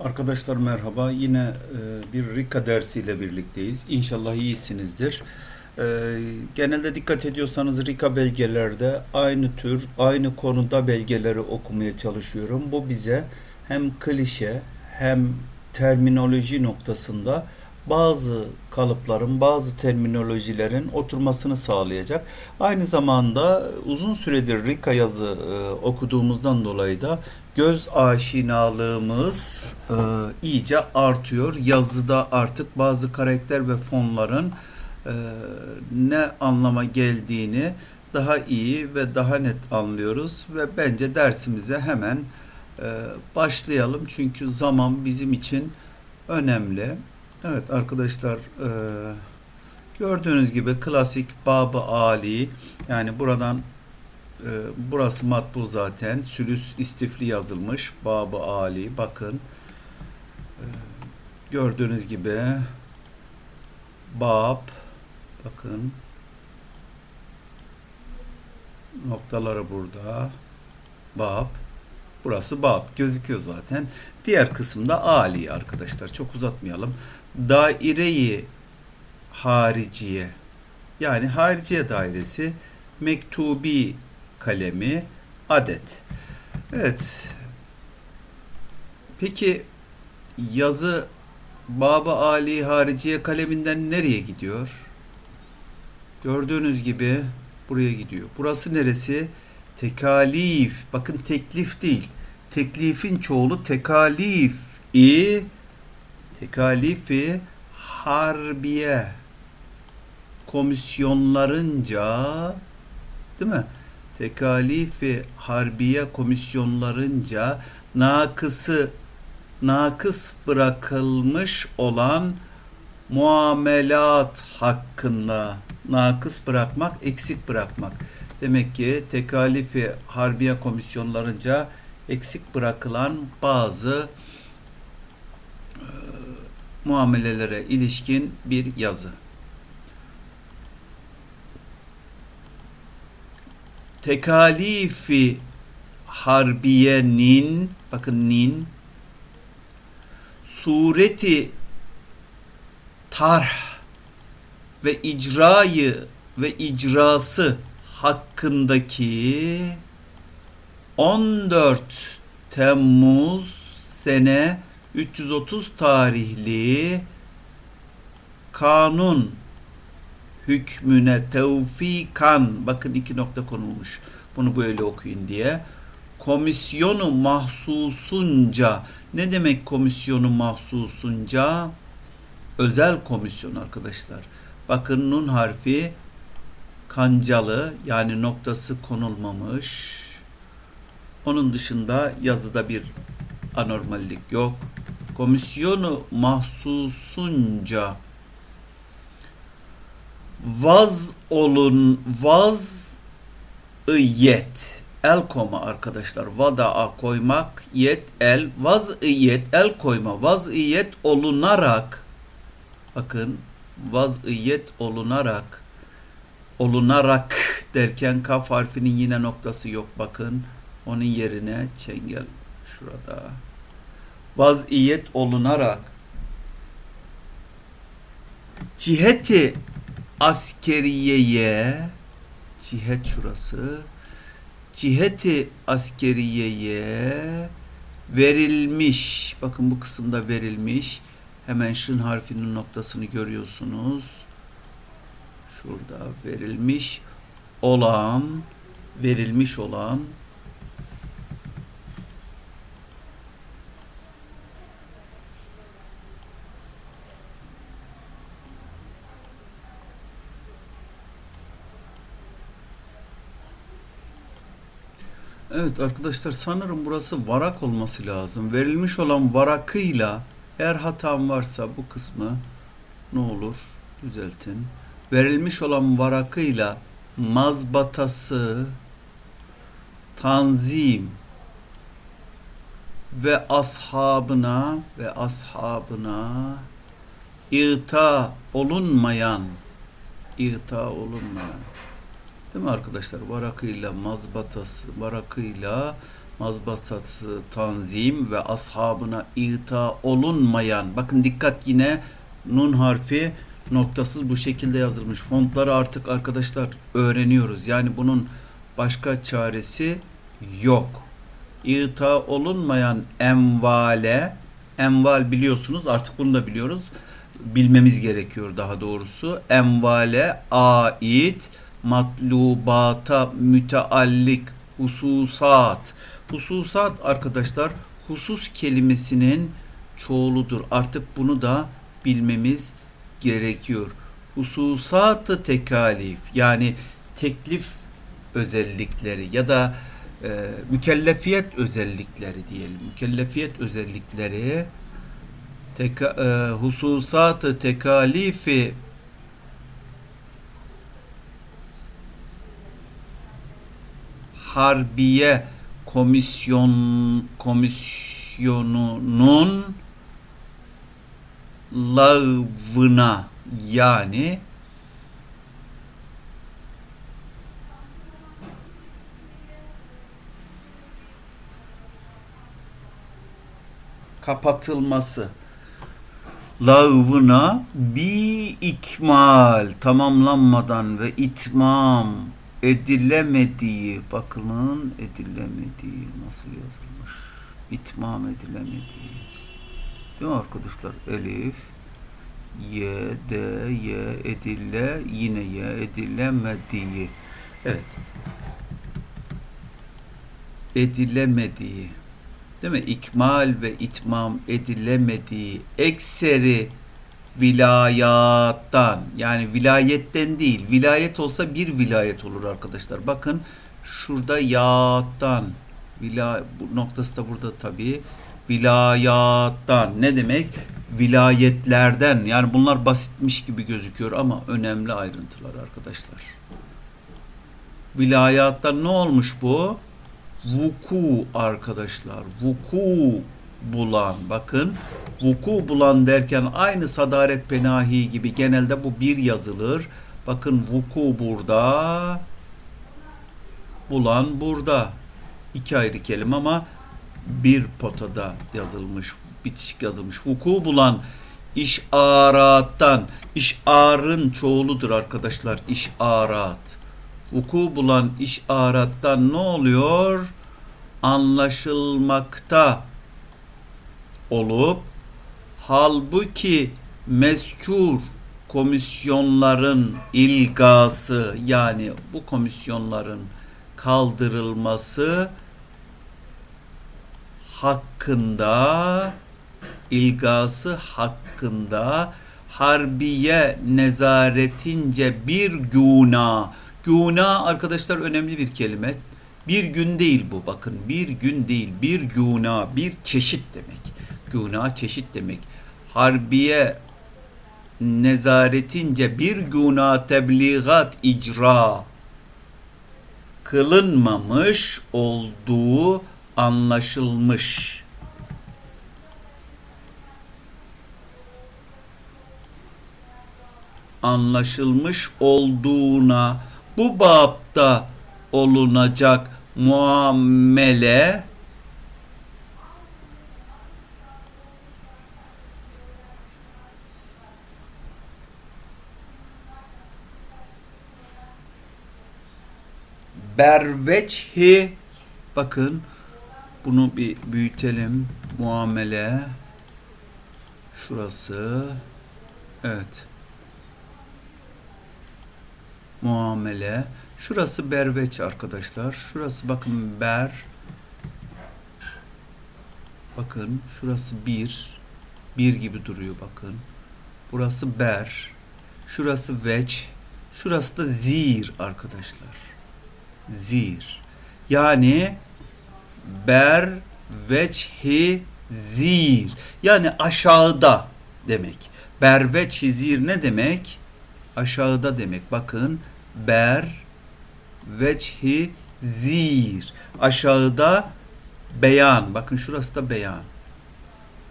Arkadaşlar merhaba. Yine e, bir Rika dersiyle birlikteyiz. İnşallah iyisinizdir. E, genelde dikkat ediyorsanız Rika belgelerde aynı tür, aynı konuda belgeleri okumaya çalışıyorum. Bu bize hem klişe hem terminoloji noktasında bazı kalıpların, bazı terminolojilerin oturmasını sağlayacak. Aynı zamanda uzun süredir Rika yazı e, okuduğumuzdan dolayı da göz aşinalığımız e, iyice artıyor. Yazıda artık bazı karakter ve fonların e, ne anlama geldiğini daha iyi ve daha net anlıyoruz ve bence dersimize hemen e, başlayalım çünkü zaman bizim için önemli. Evet arkadaşlar e, gördüğünüz gibi klasik Bab-ı Ali yani buradan e, burası matbu zaten sülüs istifli yazılmış Bab-ı Ali bakın E, gördüğünüz gibi Bab bakın noktaları burada Bab Burası bab gözüküyor zaten. Diğer kısımda Ali arkadaşlar. Çok uzatmayalım. Daireyi hariciye yani hariciye dairesi mektubi kalemi adet. Evet. Peki yazı Baba Ali hariciye kaleminden nereye gidiyor? Gördüğünüz gibi buraya gidiyor. Burası neresi? Tekalif. Bakın teklif değil. Teklifin çoğulu tekalif. i tekalifi harbiye komisyonlarınca değil mi? Tekalifi harbiye komisyonlarınca nakısı nakıs bırakılmış olan muamelat hakkında nakıs bırakmak, eksik bırakmak. Demek ki tekalifi harbiye komisyonlarınca eksik bırakılan bazı muamelelere ilişkin bir yazı. Tekalifi harbiyenin bakın nin sureti tarh ve icrayı ve icrası hakkındaki 14 Temmuz sene 330 tarihli kanun hükmüne tevfikan. Bakın iki nokta konulmuş. Bunu böyle okuyun diye. Komisyonu mahsusunca. Ne demek komisyonu mahsusunca? Özel komisyon arkadaşlar. Bakın nun harfi kancalı yani noktası konulmamış. Onun dışında yazıda bir anormallik yok. Komisyonu mahsusunca vaz olun vaz yet el koma arkadaşlar vada a koymak yet el vaz yet el koyma vaz yet olunarak bakın vaz yet olunarak olunarak derken kaf harfinin yine noktası yok bakın. Onun yerine çengel şurada. Vaziyet olunarak ciheti askeriyeye cihet şurası ciheti askeriyeye verilmiş. Bakın bu kısımda verilmiş. Hemen şın harfinin noktasını görüyorsunuz. Şurada verilmiş olan verilmiş olan Evet arkadaşlar sanırım burası varak olması lazım. Verilmiş olan varakıyla eğer hatam varsa bu kısmı ne olur? Düzeltin. Verilmiş olan varakıyla mazbatası tanzim ve ashabına ve ashabına irta olunmayan irta olunmayan değil mi arkadaşlar varakıyla mazbatası varakıyla mazbatası tanzim ve ashabına ita olunmayan bakın dikkat yine nun harfi noktasız bu şekilde yazılmış. Fontları artık arkadaşlar öğreniyoruz. Yani bunun başka çaresi yok. İta olunmayan emvale emval biliyorsunuz artık bunu da biliyoruz. Bilmemiz gerekiyor daha doğrusu. Emvale ait matlubata müteallik hususat. Hususat arkadaşlar husus kelimesinin çoğuludur. Artık bunu da bilmemiz gerekiyor. Hususat-ı tekalif yani teklif özellikleri ya da e, mükellefiyet özellikleri diyelim. Mükellefiyet özellikleri teka, e, hususat-ı tekalifi Harbiye Komisyon Komisyonu'nun lağvına yani kapatılması lağvına bir ikmal tamamlanmadan ve itmam edilemediği bakın edilemediği nasıl yazılmış? İtmam edilemediği. Değil mi arkadaşlar? Elif y d y edille yine y edilemediği. Evet. Edilemediği. Değil mi? İkmal ve itmam edilemediği ekseri vilayattan. Yani vilayetten değil vilayet olsa bir vilayet olur arkadaşlar. Bakın şurada yattan. Vila bu noktası da burada tabii. Vilayattan. Ne demek? Vilayetlerden. Yani bunlar basitmiş gibi gözüküyor ama önemli ayrıntılar arkadaşlar. Vilayattan ne olmuş bu? Vuku arkadaşlar vuku bulan bakın vuku bulan derken aynı sadaret penahi gibi genelde bu bir yazılır. Bakın vuku burada bulan burada. iki ayrı kelime ama bir potada yazılmış, bitişik yazılmış. Vuku bulan işarattan, işarın çoğuludur arkadaşlar, işarat. Vuku bulan işarattan ne oluyor? Anlaşılmakta olup halbuki mezkur komisyonların ilgası yani bu komisyonların kaldırılması hakkında ilgası hakkında harbiye nezaretince bir güna güna arkadaşlar önemli bir kelime. Bir gün değil bu bakın bir gün değil bir güna bir çeşit demek güna çeşit demek harbiye nezaretince bir güna tebliğat icra kılınmamış olduğu anlaşılmış. Anlaşılmış olduğuna bu babda olunacak muamele berveçhi. Bakın bunu bir büyütelim. Muamele. Şurası. Evet. Muamele. Şurası berveç arkadaşlar. Şurası bakın ber. Bakın şurası bir. Bir gibi duruyor bakın. Burası ber. Şurası veç. Şurası da zir arkadaşlar zir. Yani ber veçhi zir. Yani aşağıda demek. Ber veçhi zir ne demek? Aşağıda demek. Bakın ber veçhi zir. Aşağıda beyan. Bakın şurası da beyan.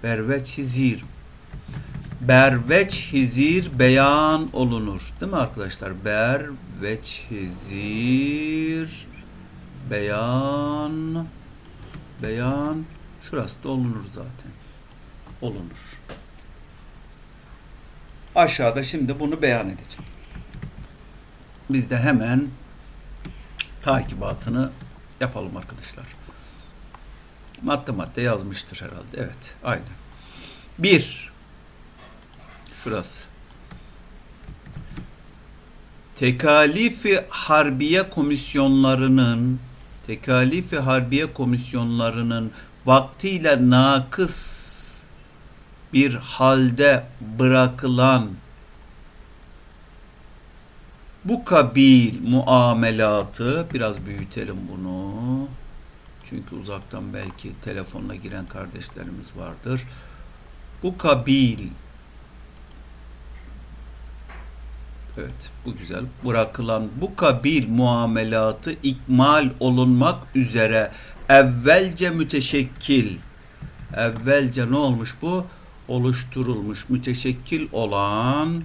Ber veçhi zir berveç hizir beyan olunur. Değil mi arkadaşlar? Berveç hizir beyan beyan şurası da olunur zaten. Olunur. Aşağıda şimdi bunu beyan edeceğim. Biz de hemen takibatını yapalım arkadaşlar. Madde madde yazmıştır herhalde. Evet, aynen. 1 biraz. Tekalifi harbiye komisyonlarının tekalifi harbiye komisyonlarının vaktiyle nakıs bir halde bırakılan bu kabil muamelatı biraz büyütelim bunu. Çünkü uzaktan belki telefonla giren kardeşlerimiz vardır. Bu kabil Evet, bu güzel. Bırakılan bu kabil muamelatı ikmal olunmak üzere evvelce müteşekkil evvelce ne olmuş bu? Oluşturulmuş, müteşekkil olan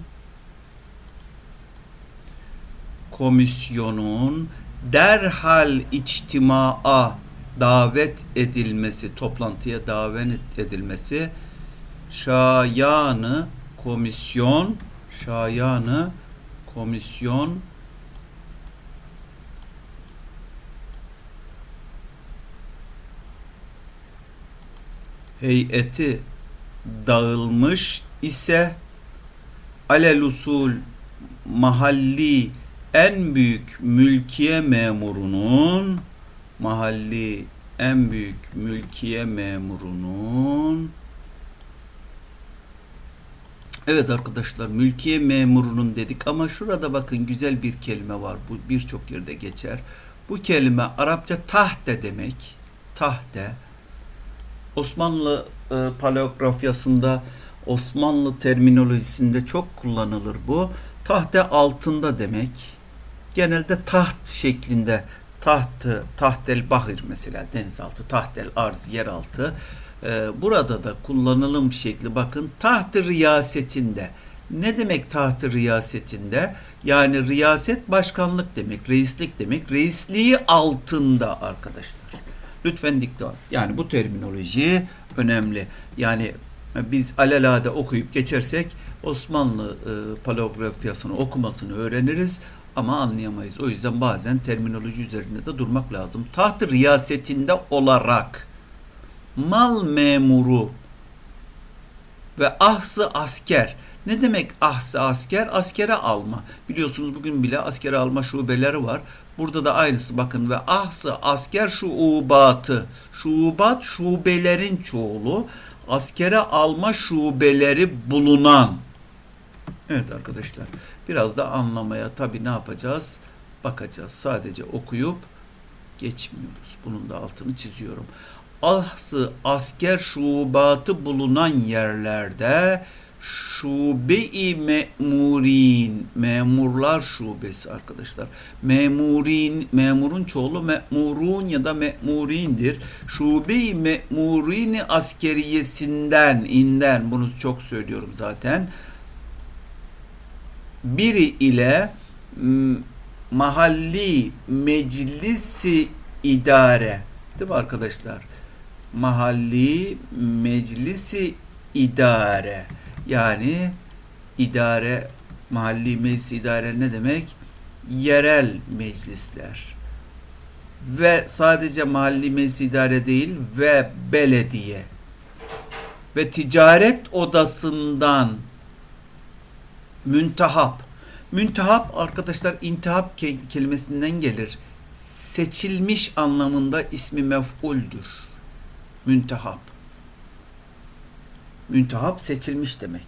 komisyonun derhal içtimaa davet edilmesi, toplantıya davet edilmesi şayanı komisyon şayanı komisyon. Heyeti dağılmış ise alel usul mahalli en büyük mülkiye memurunun mahalli en büyük mülkiye memurunun Evet arkadaşlar mülkiye memurunun dedik ama şurada bakın güzel bir kelime var. Bu birçok yerde geçer. Bu kelime Arapça tahte demek. Tahte. Osmanlı e, paleografyasında Osmanlı terminolojisinde çok kullanılır bu. Tahte altında demek. Genelde taht şeklinde tahtı, tahtel bahir mesela denizaltı, tahtel arz yeraltı. Ee, burada da kullanılım şekli bakın taht-ı riyasetinde. Ne demek taht-ı riyasetinde? Yani riyaset başkanlık demek, reislik demek. Reisliği altında arkadaşlar. Lütfen dikkat. Yani bu terminoloji önemli. Yani biz alelade okuyup geçersek Osmanlı e, paleografyasını okumasını öğreniriz ama anlayamayız. O yüzden bazen terminoloji üzerinde de durmak lazım. Taht riyasetinde olarak mal memuru ve ahsı asker. Ne demek ahsı asker? Askere alma. Biliyorsunuz bugün bile askere alma şubeleri var. Burada da aynısı bakın ve ahsı asker şubatı. Şubat şubelerin çoğulu. Askere alma şubeleri bulunan. Evet arkadaşlar biraz da anlamaya tabi ne yapacağız? Bakacağız. Sadece okuyup geçmiyoruz. Bunun da altını çiziyorum ahsı asker şubatı bulunan yerlerde şube-i memurin memurlar şubesi arkadaşlar. Memurin memurun çoğulu memurun ya da memurindir. Şube-i memurini askeriyesinden inden bunu çok söylüyorum zaten. Biri ile mahalli meclisi idare değil mi arkadaşlar? Mahalli meclisi idare. Yani idare mahalli meclis idare ne demek? Yerel meclisler. Ve sadece mahalli meclis idare değil ve belediye. Ve ticaret odasından müntehap. Müntehap arkadaşlar intihap kelimesinden gelir. Seçilmiş anlamında ismi mef'uldür müntehap. Müntehap seçilmiş demek.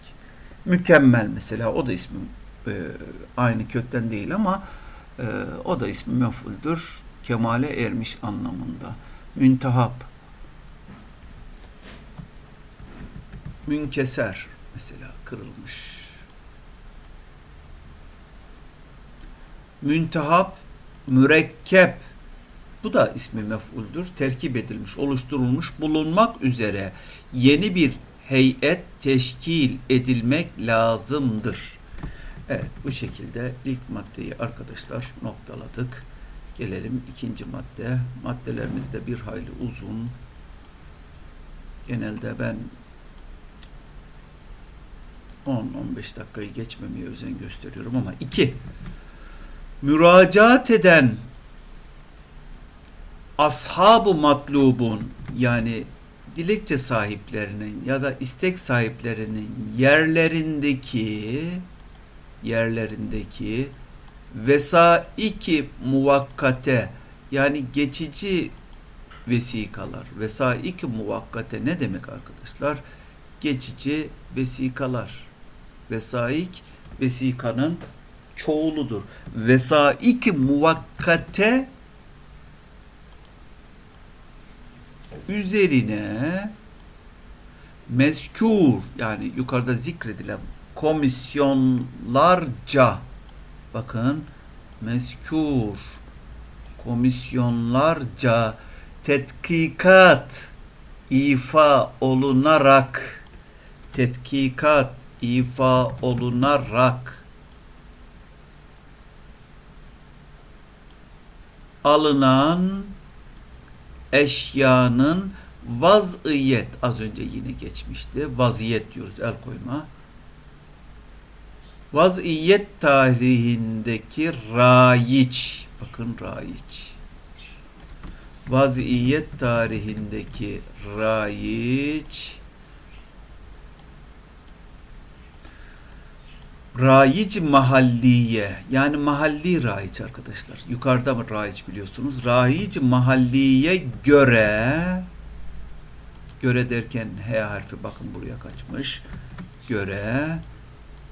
Mükemmel mesela o da ismi e, aynı kökten değil ama e, o da ismi mefuldür. Kemale ermiş anlamında. Müntehap. Münkeser mesela kırılmış. Müntehap mürekkep bu da ismi mef'uldür. Terkip edilmiş, oluşturulmuş, bulunmak üzere yeni bir heyet teşkil edilmek lazımdır. Evet bu şekilde ilk maddeyi arkadaşlar noktaladık. Gelelim ikinci madde. Maddelerimiz de bir hayli uzun. genelde ben 10-15 dakikayı geçmemeye özen gösteriyorum ama iki müracaat eden ashabu matlubun yani dilekçe sahiplerinin ya da istek sahiplerinin yerlerindeki yerlerindeki vesaiki muvakkate yani geçici vesikalar. Vesaiki muvakkate ne demek arkadaşlar? Geçici vesikalar. Vesaik vesikanın çoğuludur. Vesaiki muvakkate üzerine mezkur yani yukarıda zikredilen komisyonlarca bakın mezkur komisyonlarca tetkikat ifa olunarak tetkikat ifa olunarak alınan eşyanın vaziyet az önce yine geçmişti. Vaziyet diyoruz el koyma. Vaziyet tarihindeki rayiç bakın rayiç vaziyet tarihindeki rayiç Rayic mahalliye yani mahalli rayiç arkadaşlar. Yukarıda mı rayiç biliyorsunuz? Rayic mahalliye göre göre derken H harfi bakın buraya kaçmış. Göre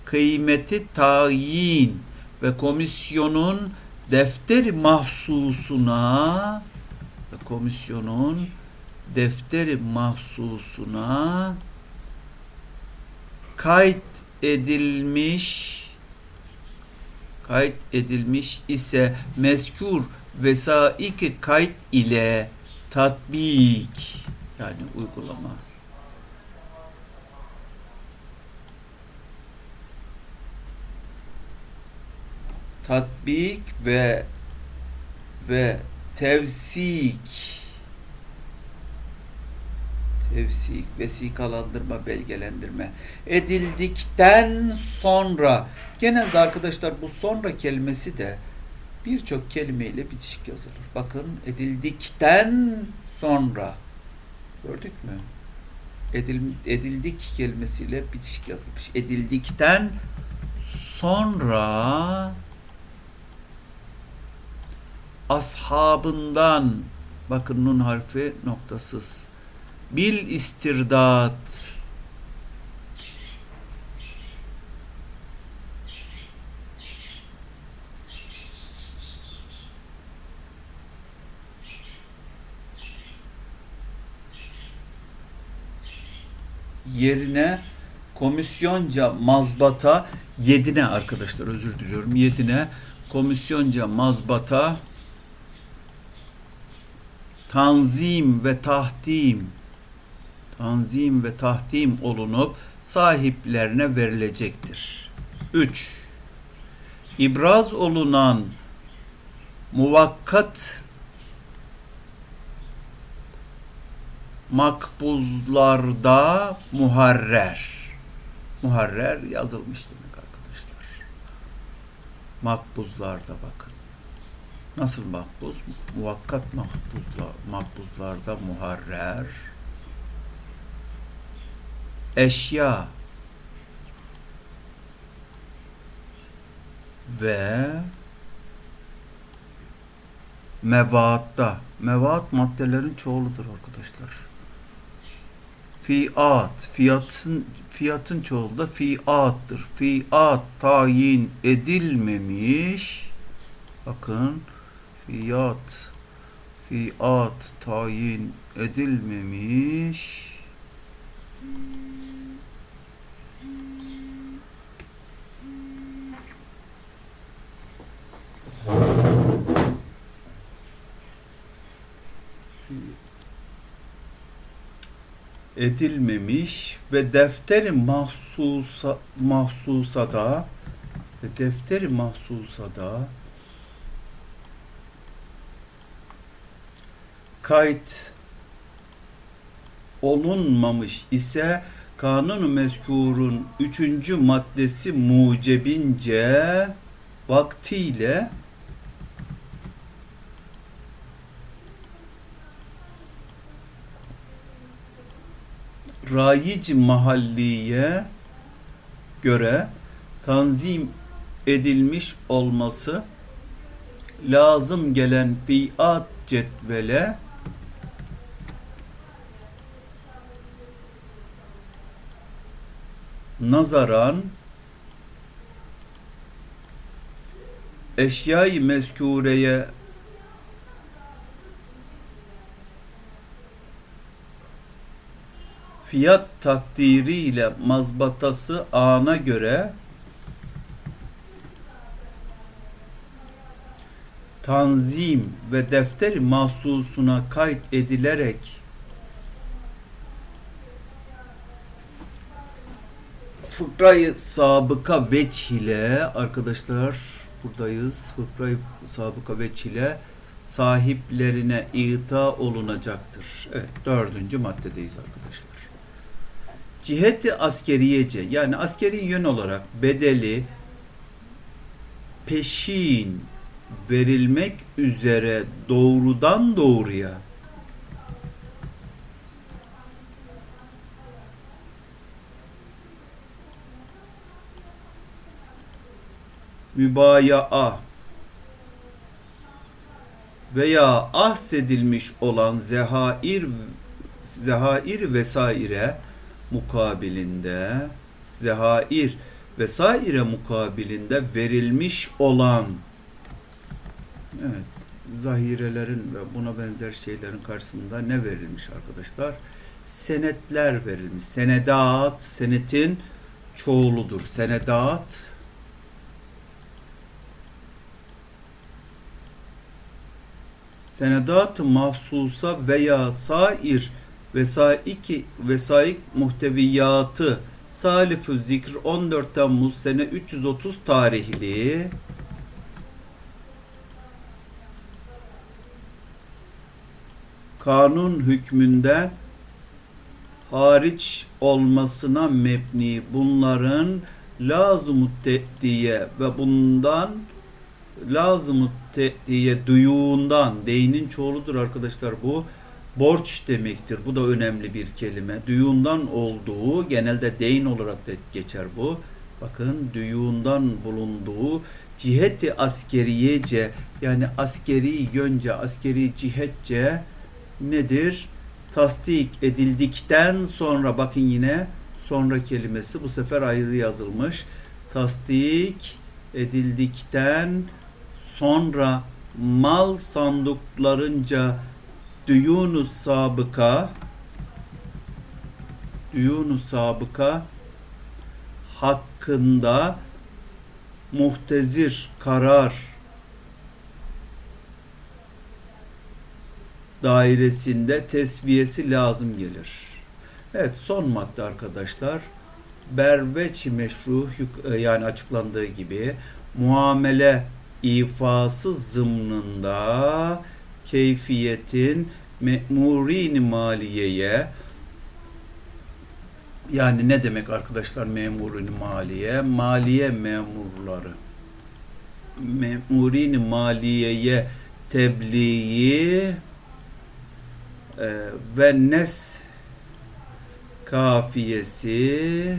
kıymeti tayin ve komisyonun defteri mahsusuna ve komisyonun defteri mahsusuna kayıt edilmiş kayıt edilmiş ise mezkur vesaik kayıt ile tatbik yani uygulama. Tatbik ve ve tevsik vesikalandırma, belgelendirme edildikten sonra genelde arkadaşlar bu sonra kelimesi de birçok kelimeyle bitişik yazılır. Bakın edildikten sonra gördük mü? Edil, edildik kelimesiyle bitişik yazılmış. Edildikten sonra ashabından bakın nun harfi noktasız bil istirdat. Yerine komisyonca mazbata yedine arkadaşlar özür diliyorum yedine komisyonca mazbata tanzim ve tahtim tanzim ve tahtim olunup sahiplerine verilecektir. 3. İbraz olunan muvakkat makbuzlarda muharrer. Muharrer yazılmış demek arkadaşlar. Makbuzlarda bakın. Nasıl makbuz? Muvakkat makbuzlar, makbuzlarda muharrer. Eşya ve mevaatta. Mevaat maddelerin çoğuludur arkadaşlar. Fiat, fiyatın fiyatın çoğulu da fiattır. Fiat tayin edilmemiş. Bakın fiyat fiat tayin edilmemiş edilmemiş ve defteri mahsusa mahsusada ve defteri mahsusada kayıt olunmamış ise kanun mezkurun üçüncü maddesi mucebince vaktiyle rayic mahalliye göre tanzim edilmiş olması lazım gelen fiat cetvele nazaran eşyayı mezkureye fiyat takdiriyle mazbatası ana göre tanzim ve defteri mahsusuna kayıt edilerek fıkrayı sabıka veç ile arkadaşlar buradayız. Fıkrayı sabıka veç ile sahiplerine ita olunacaktır. Evet dördüncü maddedeyiz arkadaşlar. Ciheti askeriyece yani askeri yön olarak bedeli peşin verilmek üzere doğrudan doğruya mübayaa veya ahsedilmiş olan zehair zehair vesaire mukabilinde zehair vesaire mukabilinde verilmiş olan evet zahirelerin ve buna benzer şeylerin karşısında ne verilmiş arkadaşlar? Senetler verilmiş. Senedat, senetin çoğuludur. Senedat senedat-ı mahsusa veya sair vesaiki vesaik muhteviyatı Salifü Zikr 14 Temmuz sene 330 tarihli. Kanun hükmünden hariç olmasına mebni bunların lazım diye ve bundan lazım diye duyuğundan deyinin çoğuludur arkadaşlar bu borç demektir. Bu da önemli bir kelime. Duyuğundan olduğu genelde deyin olarak da geçer bu. Bakın duyuğundan bulunduğu ciheti askeriyece yani askeri yönce, askeri cihetçe nedir? Tasdik edildikten sonra bakın yine sonra kelimesi bu sefer ayrı yazılmış. Tasdik edildikten sonra mal sandıklarınca düyunu sabıka düyunu sabıka hakkında muhtezir karar dairesinde tesviyesi lazım gelir. Evet son madde arkadaşlar. Berveç meşru yani açıklandığı gibi muamele ifası zımnında keyfiyetin memurin maliyeye yani ne demek arkadaşlar memurin maliye? Maliye memurları. Memurin maliyeye tebliği e, ve nes kafiyesi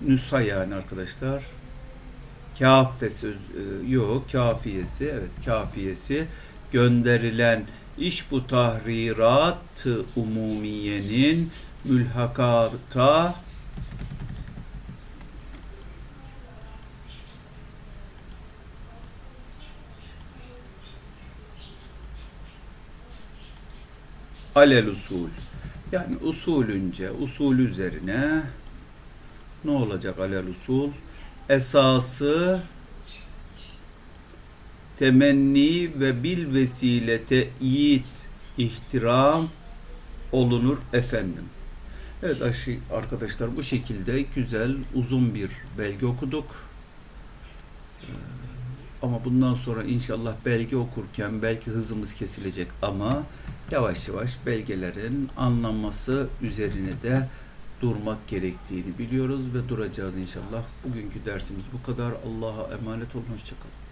nüsha yani arkadaşlar kafe söz e, yok kafiyesi evet kafiyesi gönderilen iş bu tahrirat umumiyenin mülhakata alel usul. Yani usulünce usul üzerine ne olacak alel usul esası temenni ve bil vesile teyit ihtiram olunur efendim. Evet arkadaşlar bu şekilde güzel uzun bir belge okuduk. Ee, Ama bundan sonra inşallah belge okurken belki hızımız kesilecek ama yavaş yavaş belgelerin anlanması üzerine de durmak gerektiğini biliyoruz ve duracağız inşallah. Bugünkü dersimiz bu kadar. Allah'a emanet olun. Hoşçakalın.